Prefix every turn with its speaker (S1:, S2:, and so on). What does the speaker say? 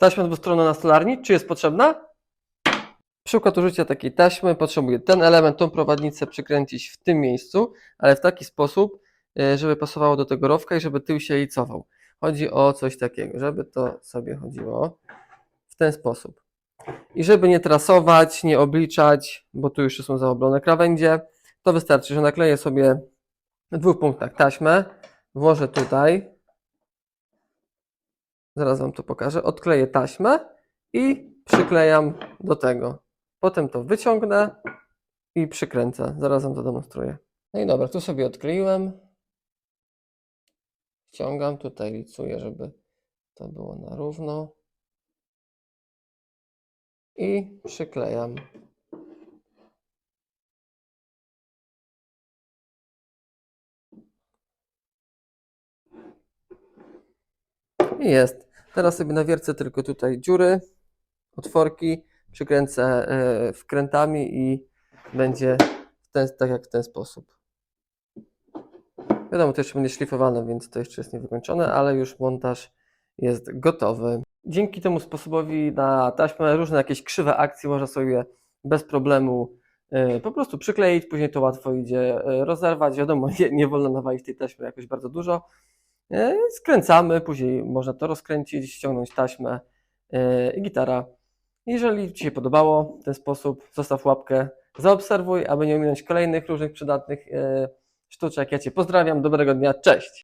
S1: Taśma dwustronna na stolarni, czy jest potrzebna? Przykład użycia takiej taśmy potrzebuję ten element, tą prowadnicę przykręcić w tym miejscu, ale w taki sposób, e, żeby pasowało do tego rowka i żeby tył się jej cofał. Chodzi o coś takiego, żeby to sobie chodziło w ten sposób. I żeby nie trasować, nie obliczać, bo tu już są zaoblone krawędzie, to wystarczy, że nakleję sobie w dwóch punktach taśmę, włożę tutaj, zaraz Wam to pokażę, odkleję taśmę i przyklejam do tego. Potem to wyciągnę i przykręcę. Zaraz Wam to demonstruję. No i dobra, tu sobie odkleiłem. Ściągam, tutaj licuję, żeby to było na równo. I przyklejam. I jest. Teraz sobie nawiercę tylko tutaj dziury, otworki, przykręcę e, wkrętami i będzie ten, tak jak w ten sposób. Wiadomo, to jeszcze będzie szlifowane, więc to jeszcze jest niewykończone, ale już montaż jest gotowy. Dzięki temu sposobowi na taśmę różne jakieś krzywe akcje można sobie bez problemu e, po prostu przykleić, później to łatwo idzie e, rozerwać. Wiadomo, nie, nie wolno nawalić tej taśmy jakoś bardzo dużo. E, Skręcamy, później można to rozkręcić, ściągnąć taśmę e, i gitara. Jeżeli Ci się podobało ten sposób, zostaw łapkę, zaobserwuj, aby nie ominąć kolejnych różnych przydatnych e, sztuczek. Ja Cię pozdrawiam, dobrego dnia, cześć!